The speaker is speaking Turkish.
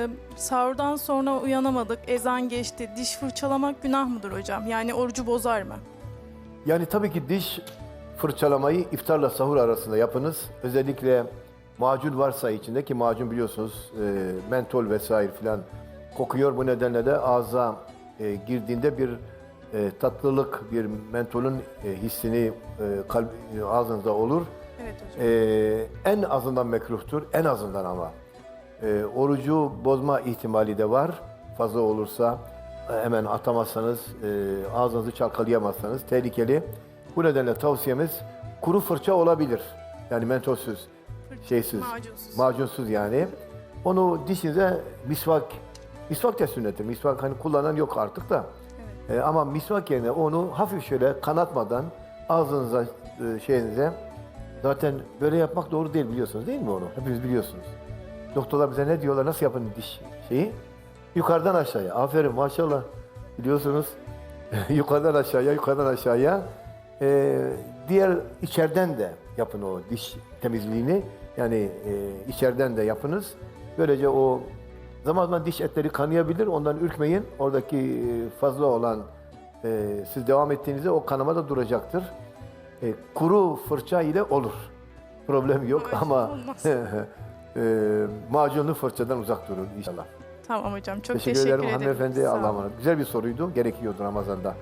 e, sahurdan sonra uyanamadık, ezan geçti. Diş fırçalamak günah mıdır hocam? Yani orucu bozar mı? Yani tabii ki diş fırçalamayı iftarla sahur arasında yapınız. Özellikle macun varsa içinde ki macun biliyorsunuz e, mentol vesaire filan kokuyor. Bu nedenle de ağza e, girdiğinde bir e, tatlılık, bir mentolün e, hissini e, kalp, e, ağzınızda olur. Evet hocam. Ee, en azından mekruhtur, en azından ama. Ee, orucu bozma ihtimali de var. Fazla olursa e, hemen atamazsanız, e, ağzınızı çalkalayamazsanız tehlikeli. Bu nedenle tavsiyemiz kuru fırça olabilir. Yani mentolsüz, şeysiz, Macunsuz. macunsuz yani. Onu dişinize misvak, misvak da sünnettir. Misvak hani kullanan yok artık da. Ee, ama misvak yerine onu hafif şöyle kanatmadan ağzınıza, e, şeyinize Zaten böyle yapmak doğru değil biliyorsunuz değil mi onu? Hepiniz biliyorsunuz. Doktorlar bize ne diyorlar? Nasıl yapın diş şeyi? Yukarıdan aşağıya. Aferin maşallah. Biliyorsunuz. yukarıdan aşağıya, yukarıdan aşağıya. Ee, diğer içeriden de yapın o diş temizliğini. Yani e, içeriden de yapınız. Böylece o zaman zaman diş etleri kanayabilir. Ondan ürkmeyin. Oradaki e, fazla olan e, siz devam ettiğinizde o kanama da duracaktır. E, kuru fırça ile olur. Problem yok Evet, ama. e, macunlu fırçadan uzak durun inşallah. Tamam hocam. Çok teşekkür, teşekkür, ederim hanımefendi. Sağ Allah'a emanet. Güzel bir soruydu. Gerekiyordu Ramazan'da.